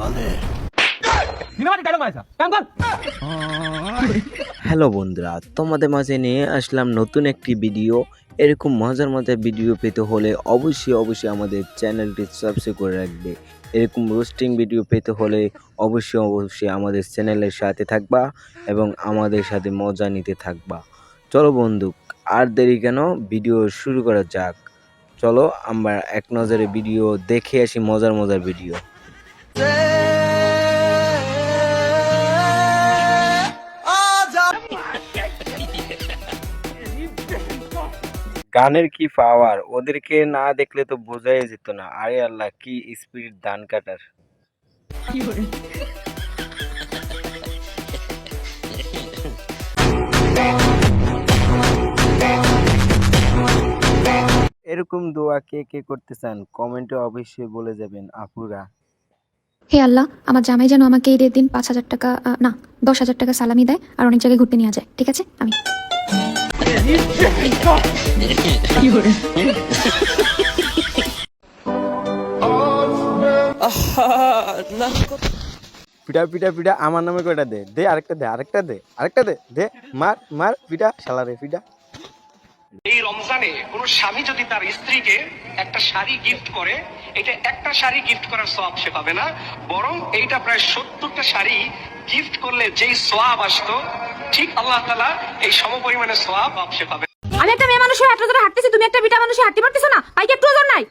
মানে? হ্যালো বন্ধুরা তোমাদের মাঝে নিয়ে আসলাম নতুন একটি ভিডিও এরকম মজার মজার ভিডিও পেতে হলে অবশ্যই অবশ্যই আমাদের চ্যানেলটি সাবস্ক্রাইব করে রাখবে। এরকম রোস্টিং ভিডিও পেতে হলে অবশ্যই অবশ্যই আমাদের চ্যানেলের সাথে থাকবা এবং আমাদের সাথে মজা নিতে থাকবা। চলো বন্ধু আর দেরি কেন? ভিডিও শুরু করা যাক। চলো আমরা এক নজরে ভিডিও দেখে আসি মজার মজার ভিডিও গানের কি পাওয়ার ওদেরকে না দেখলে তো বোঝাই যেত না। আরে আল্লাহ, কি স্পিড ধান কাটার। এরকম দোয়া কে কে করতে চান? কমেন্টে অবশ্যই বলে যাবেন আপুরা। হে আল্লাহ, আমার জামাই যেন আমাকে ঈদের দিন পাঁচ হাজার টাকা না, দশ হাজার টাকা সালামি দেয় আর অনেক জায়গায় ঘুরতে নিয়ে যায়। ঠিক আছে? আমি। পিঠা পিঠা পিঠা আমার নামে কয়টা দে? দে আরেকটা দে আরেকটা দে আরেকটা দে দে, মার মার শালারে, পিঠা। এই রমজানে কোনো স্বামী যদি তার স্ত্রীকে একটা শাড়ি গিফট করে এটা একটা শাড়ি গিফট করার সওয়াব সে পাবে না বরং এইটা প্রায় সত্তরটা শাড়ি গিফট করলে যেই সোয়াব আসতো ঠিক আল্লাহ তালা এই সমপরিমাণে সোয়াব সে পাবে আমি একটা মেয়ে মানুষের এত দূরে হাঁটতেছি তুমি একটা বিটা মানুষের হাঁটতে পারতেছো না? পাইকে একটু ওজন নাই।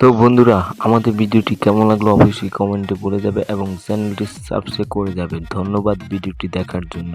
তো বন্ধুরা, আমাদের ভিডিওটি কেমন লাগল অবশ্যই কমেন্টে বলে যাবে এবং চ্যানেলটি সাবস্ক্রাইব করে যাবে। ধন্যবাদ ভিডিওটি দেখার জন্য।